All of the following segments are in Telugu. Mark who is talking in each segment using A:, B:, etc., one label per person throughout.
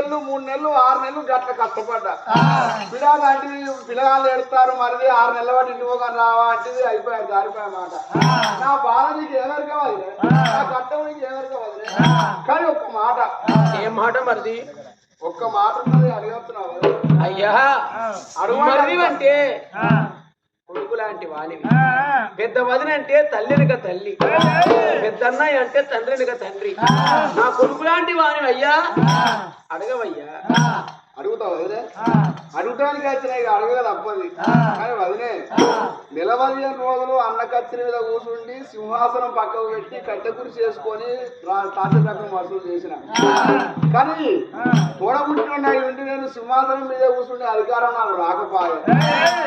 A: నెలలు మూడు నెలలు ఆరు నెలలు గట్ల కష్టపడ్డా. పిడా లాంటివి పిల్లగాళ్ళు ఎడతారు మరిది ఆరు నెలల వాటి ఇంటి పోగా రావా అంటే అయిపోయా జారిపోయా మాట. నా బాధ నీకు ఎవరికి కావాలి నా కట్టం నీకు ఎవరికి కావాలి కానీ ఒక్క మాట.
B: ఏం మాట మరిది?
A: ఒక్క మాట ఉన్నది అడగస్తున్నావు.
B: అయ్యా
A: అడుగు
B: మరిది అంటే లాంటి వాణివి పెద్ద వదిన అంటే తల్లినిక తల్లి. పెద్ద అన్నయ్య అంటే తండ్రినిక తండ్రి. నా కొడుకు లాంటి వాణివి అయ్యా అడగవయ్యా
A: అడుగుతావు వదిలే అడగటానికి వచ్చిన ఇక అడగదు తప్పది. కానీ వదిలే నెల పదిహేను రోజులు అన్న కత్తిరి మీద కూర్చుండి సింహాసనం పక్కకు పెట్టి కట్టె కురి చేసుకొని తాతకం వసూలు చేసిన. కానీ తోడబుట్టి ఉండి నేను సింహాసనం మీద కూర్చుండే అధికారం నాకు రాకపోయే.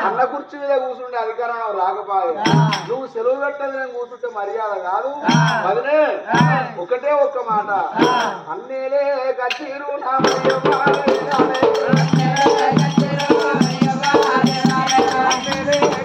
A: అన్న కుర్చీ మీద కూర్చుండే అధికారం నాకు రాకపోయే. నువ్వు సెలవు పెట్టదు నేను కూర్చుంటే మర్యాద కాదు. వదిలే ఒకటే ఒక్క మాట. అన్నేలే కచ్చిరు నా ప్రియమాలే అనే.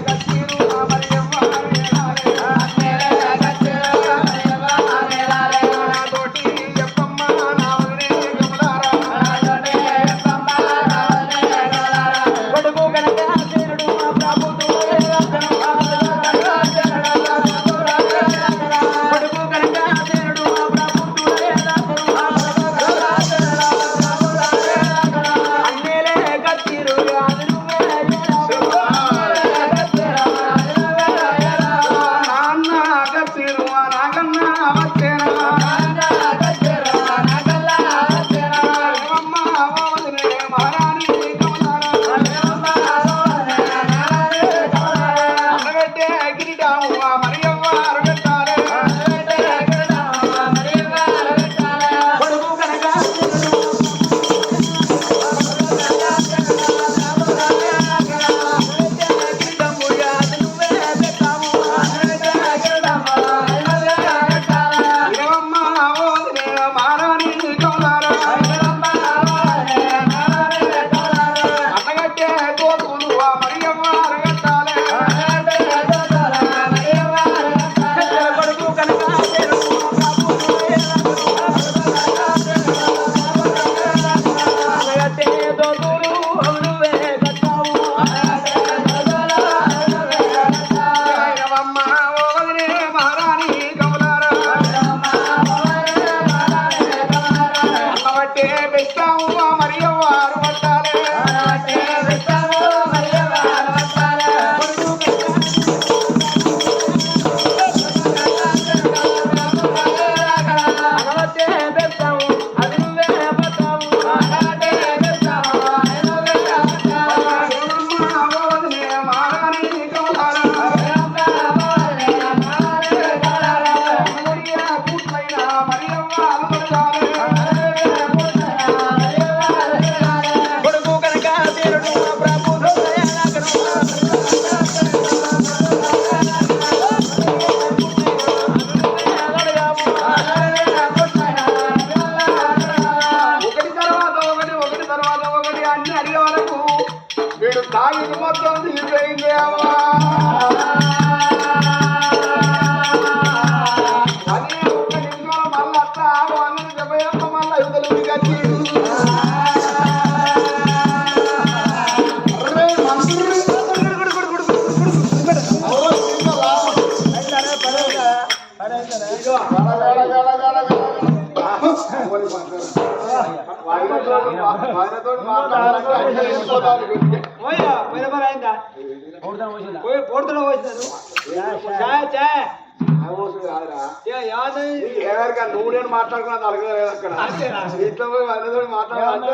A: మరియవ్వ అరగట్టాలే. దేవమ్మ నువ్వు నేను మాట్లాడుకున్నా తలగలేదు అక్కడ ఇంట్లో పోయి మాట్లాడాలంటే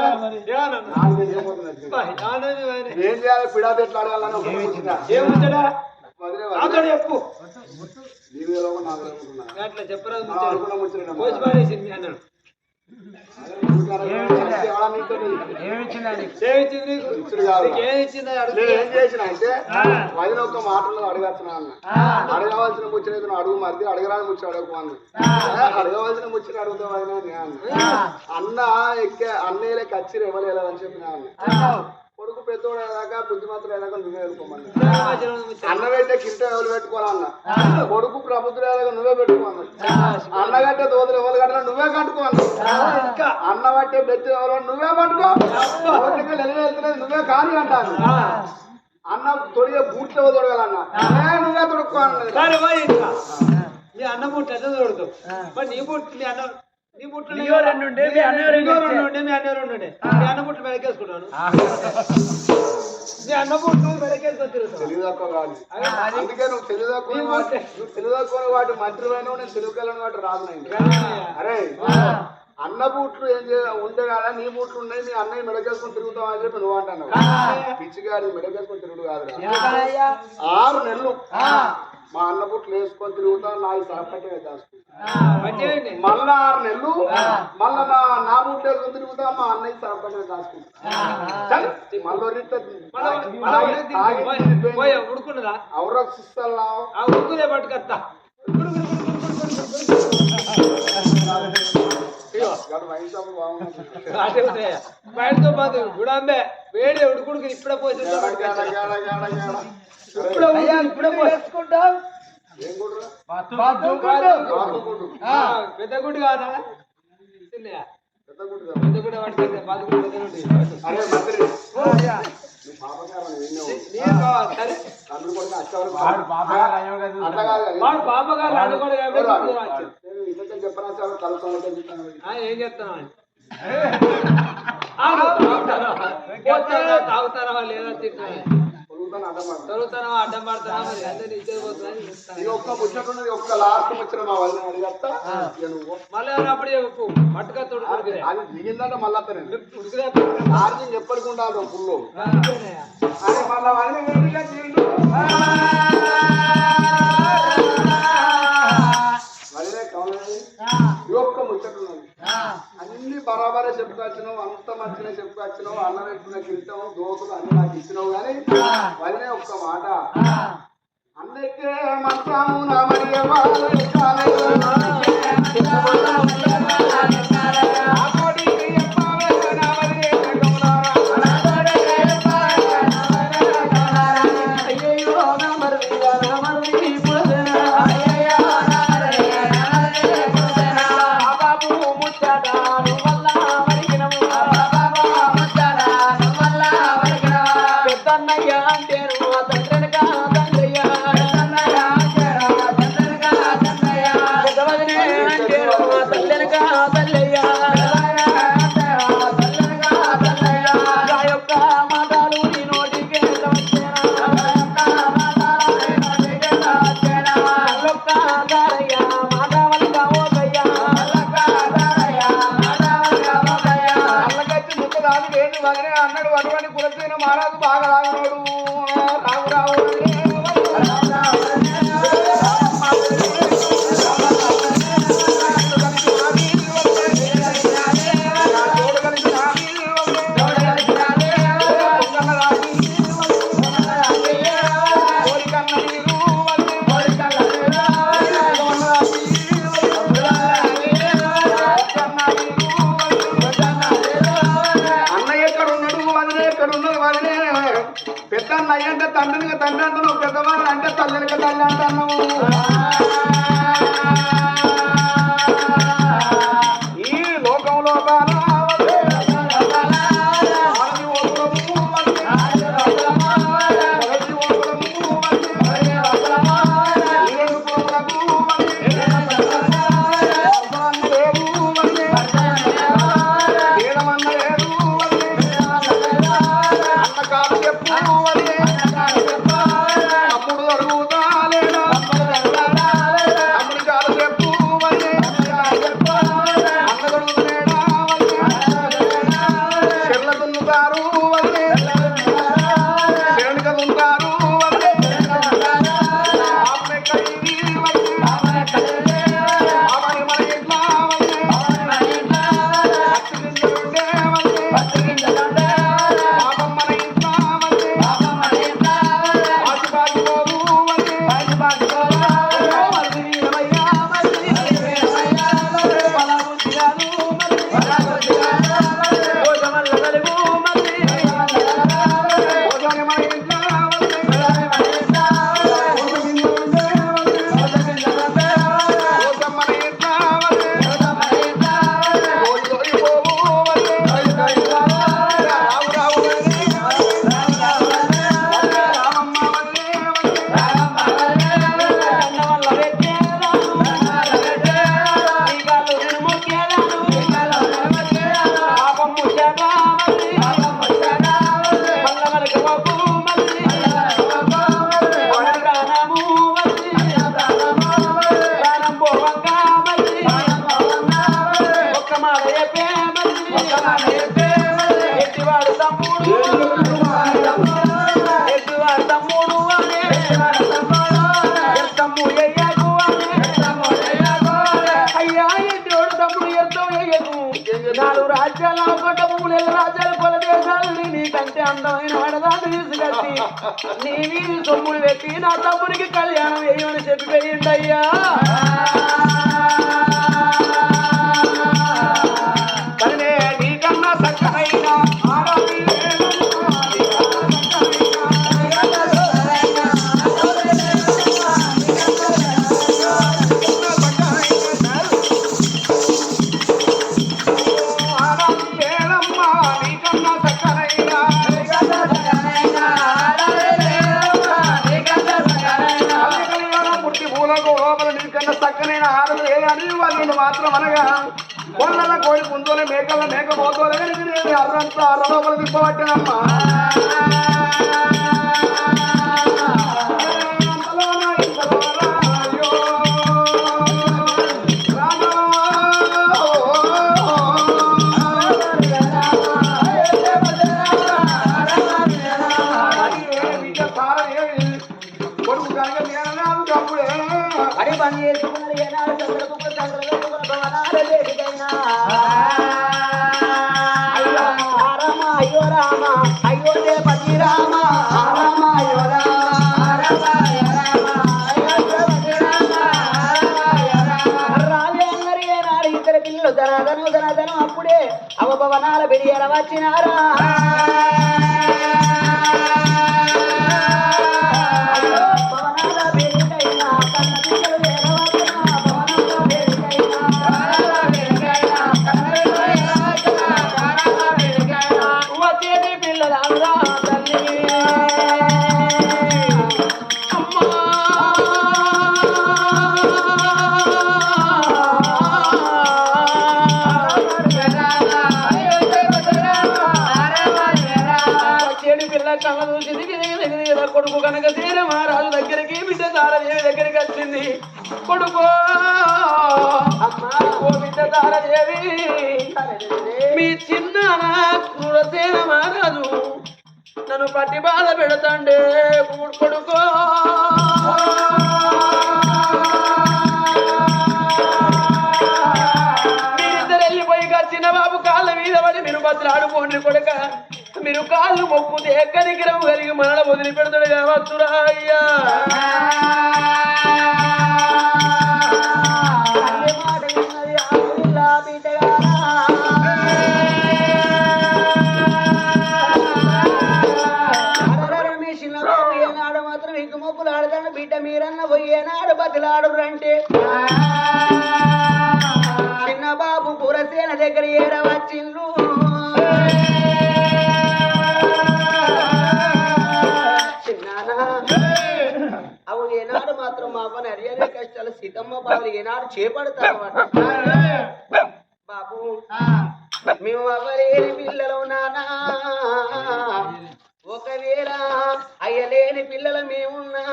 A: ఏం చేయాలి పిడాత ఎట్లా అడగాలని
B: చెప్పు.
A: తెలుసుకున్నా.
B: అట్లా చెప్పరాదు
A: అనుకున్న
B: అన్నాడు
A: ఏం చేసిన అంటే వదిన ఒక్క మాటలో అడగచ్చున్నా అన్న అడగవలసిన ముచ్చట అడుగు మరిది అడగరాని ముచ్చట అడగకు అడగవలసిన ముచ్చట అడుగుతావు వదిన అని నేను అన్న. అన్న ఎక్కే అన్నయ్యలే కచ్చిరి చెప్పిన అన్న కొడుకు పెద్దోడు అయ్యాక బుద్ధిమంతుడు అయ్యాక నువ్వే వెళ్ళుకోమని అన్న పెట్టే కింట ఎవరు పెట్టుకోవాలన్న. కొడుకు ప్రభుత్వం అయ్యాక నువ్వే పెట్టుకోమన్నాడు అన్న కట్టే దోదలు ఎవరు కట్టినా నువ్వే కట్టుకోమన్నాడు ఇంకా. అన్న పట్టే బెత్తి ఎవరు నువ్వే పట్టుకో. వెళ్తున్నది నువ్వే కానీ అంటాను అన్న తొడిగే బూట్లు ఎవరు తొడగాలన్న? నువ్వే తొడుక్కో అన్నది
C: సరే పోయి ఇంకా. నీ అన్న పుట్టు ఎంత చూడదు మరి నీ పుట్టు నీ అన్న నీ
B: నీయో రెండు ఉండే, మీ అన్నయ్య రెండు ఉండే,
C: మీ అన్న రెండు ఉండే. మీ అన్న పుట్టు మెడకేసుకుంటాను నీ అన్న పుట్టు మెడకేసుకొని తిరుగుతావు
A: తెలుగు తక్కువ కాదు అందుకే నువ్వు వాటి నువ్వు తెలుగు తక్కువ వాటి నేను రాదు అరే అన్న బూట్లు ఏం చే ఉండే కదా? నీ బూట్లు ఉన్నాయి నీ అన్నయ్య మెడకేసుకొని తిరుగుతావు అని చెప్పి నువ్వు అంటున్నావు. పిచ్చిగాడి మెడకేసుకొని తిరుగుడు కాదు ఆరు నెలలు. మా అన్న బూట్లు వేసుకొని తిరుగుతాం నా సరపట్టే దాచుకుంటా
C: మంచిగా
A: మళ్ళా ఆరు నెలలు మళ్ళా నా నా బూట్లు వేసుకొని తిరుగుతా మా అన్నయ్య సరపట్టే దాచుకుంటా మళ్ళీ
C: ఉడుకున్నదా? పట్టుకత్తా ఉంటాయా బయటతో పోతే గుడాంబే వేడి ఉడుకుడుకు ఇప్పుడే పోసి
A: గేడ, గేడ, గేడ, గేడ, గేడ.
C: ఇప్పుడే ఇప్పుడే పోసి.
A: ఏం గుడ్రా?
C: బాత్రూమ్
A: బాత్రూమ్ గుడ్డు.
C: పెద్ద గుడి కాదా. చిన్నయా
A: పెద్ద
C: గుడి. వాడు గారు కాబట్టి ఏం తాగుతారా లేదా? తింటారా అడ్డం మరి అందరినీ ఇచ్చేది
A: ఒక్క లాస్ట్ ముచ్చట మా
C: మళ్ళీ అప్పుడు చెప్పు?
A: అది దిగిందంటే మళ్ళా అతనే. ఫుల్ అరే మళ్ళా అన్ని బరాబరే చెప్పుకొచ్చినావు అంత మంచిగా చెప్పుకొచ్చినావు అన్న పెట్టిన కింటావు దోతులు అన్ని నాకు ఇచ్చినావు కానీ వదిలే ఒక్క మాట. అందుకే మంత్రము నా మరి
B: Baba. నాలుగు రాజ్యాల కొట్ట మూడు రాజ్యాల కొల దేశాలు నీకంటే అందమైన ఆడదాన్ని తీసుకొచ్చి నీ వీధి సొమ్ములు పెట్టి నా తమ్మునికి కళ్యాణం వేయమని చెప్పి వేయండి అయ్యా కనే నీకన్నా సక్కమైన మాత్రం అనగా కొండల కోడి పుంజోల మేకల మేక పోతోల నేను అర్రంతా అర్ర తిప్పబట్టినమ్మా
D: అడి పని చేసుకున్న అప్పుడే అవభవనాల బిడియల వచ్చినారా?
B: కళ్ళ చూసి కొడుకు కనుక తీర మహారాజు దగ్గరికి బిడ్డ తారదేవి దగ్గరికి వచ్చింది. కొడుకు ఓ బిడ్డ తారదేవి మీ చిన్న క్రూరసేన మహారాజు నన్ను పట్టి బాధ పెడతాండే. కొడుకో. మీరిద్దరు వెళ్ళిపోయి చిన్న బాబు కాళ్ళ మీద పడి మీరు బస్సులు ఆడుకోండి కొడుక. మీరు కాళ్ళు మొక్కుతే కనికిరం కలిగి మనల వదిలిపెడతాడు కావచ్చురా అయ్యా.
D: చిన్న బాబు మాత్రం ఇంక బిడ్డ మీరన్న పోయి ఏనాడు బతిలాడు రంటే చిన్న బాబు పురసేన దగ్గర ఏడ ఏనాడు మాత్రం మా పని అరియనే కష్టాలు. సీతమ్మ బాబులు ఏనాడు చేపడతారు బాబు మేము ఎవరేని పిల్లలు నానా. ఒకవేళ అయ్యలేని పిల్లలు మేమున్నా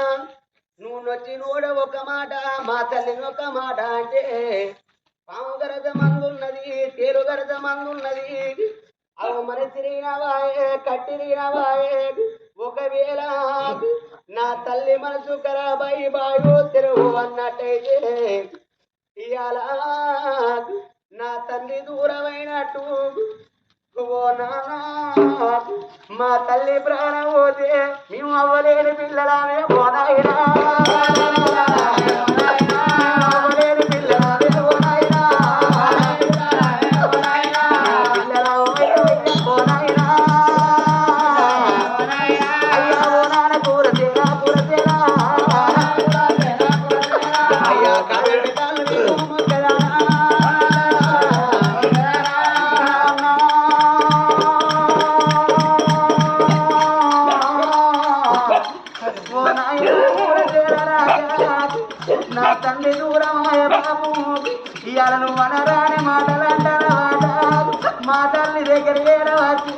D: నువ్వు నొచ్చి నోడ ఒక మాట మా తల్లిని ఒక మాట అంటే పాము గరజ మందున్నది తేలు గరజ మందున్నది. అవు మనసిరినవాయే కట్టిరినవాయే ఒకవేళ నా తల్లి మనసు ఖరాబాయి బాయో తెరువు అన్నట్టయితే ఇయాల నా తల్లి దూరమైనట్టు. ఓ నానా మా తల్లి ప్రాణం పోతే మేము అవ్వలేని పిల్లలామే పోనాయినా మా తల్లి దగ్గరికి వచ్చి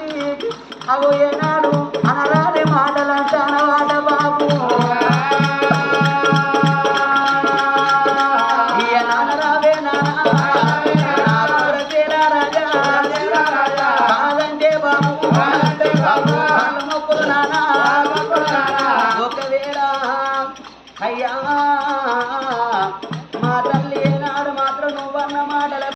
D: అవు ఏనాడు అనరాని మాటలంటాను వాట బాబు.